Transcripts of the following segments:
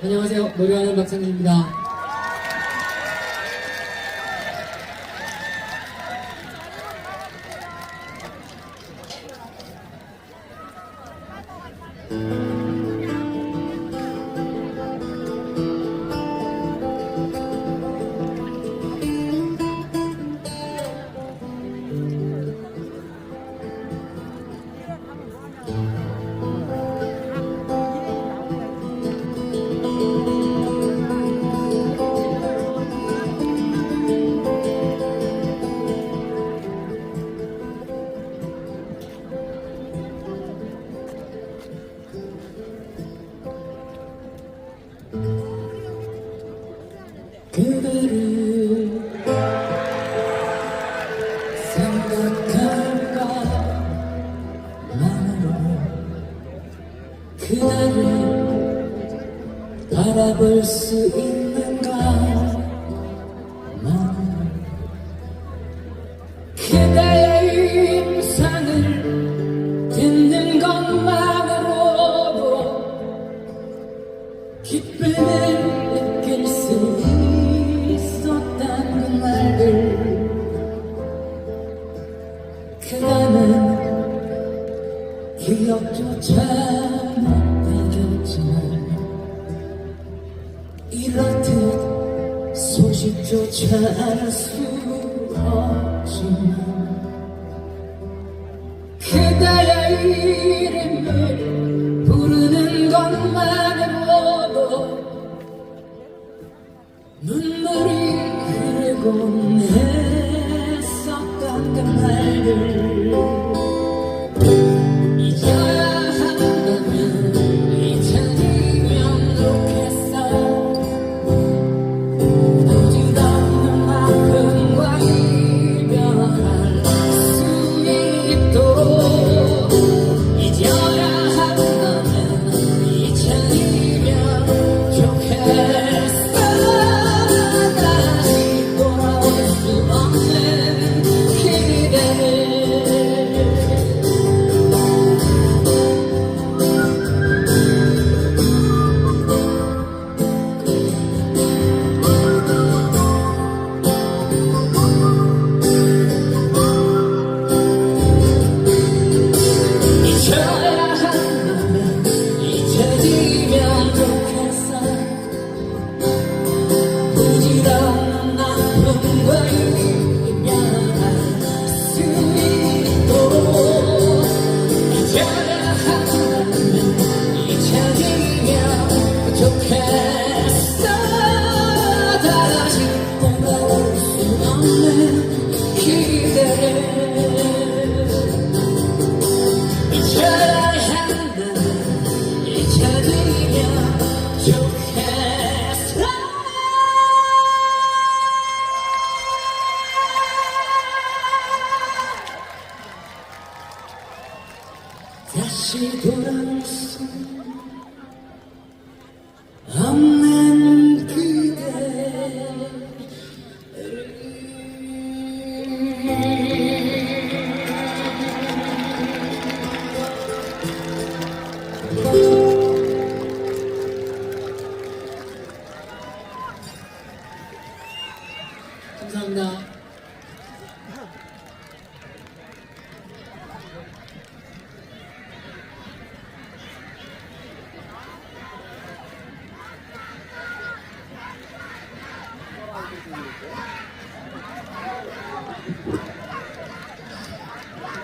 안녕하세요. 노래하는 박상진입니다. 그대를 바라볼 수 있는가? 만으로 그대의 임상을 듣는 것만으로도 기쁨을 소식조차 알수 없지만 그대의 이름을 부르는 것만으로도 눈물이 흐르곤 다시 돌아올 수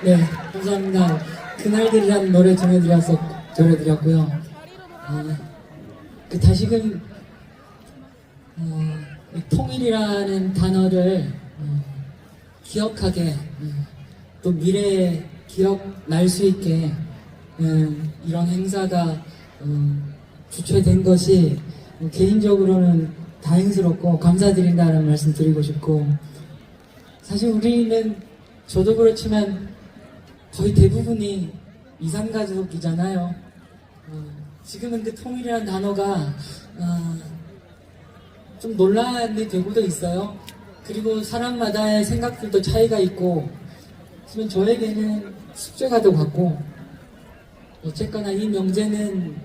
네, 감사합니다. 그날들이라는 노래 전해드려서 전해드렸고요. 어, 그 다시금 어, 이 통일이라는 단어를 어, 기억하게 음, 또 미래에 기억날 수 있게 음, 이런 행사가 음, 주최된 것이 뭐 개인적으로는 다행스럽고 감사드린다는 말씀 드리고 싶고 사실 우리는 저도 그렇지만 거의 대부분이 이산가족이잖아요. 어, 지금은 그 통일이라는 단어가 어, 좀 논란이 되고도 있어요. 그리고 사람마다의 생각들도 차이가 있고 그러면 저에게는 숙제가 더 같고 어쨌거나 이 명제는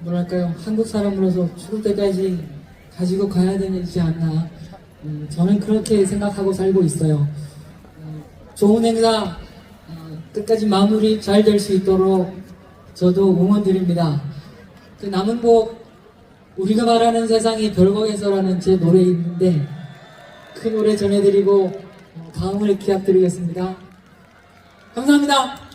뭐랄까요 한국 사람으로서 죽을 때까지 가지고 가야 되지 않나 음, 저는 그렇게 생각하고 살고 있어요. 어, 좋은 행사 어, 끝까지 마무리 잘 될 수 있도록 저도 응원드립니다. 그 남은 곡 우리가 바라는 세상이 별거에서라는 제 노래 있는데 그 노래 전해드리고 어, 다음을 기약드리겠습니다. 감사합니다.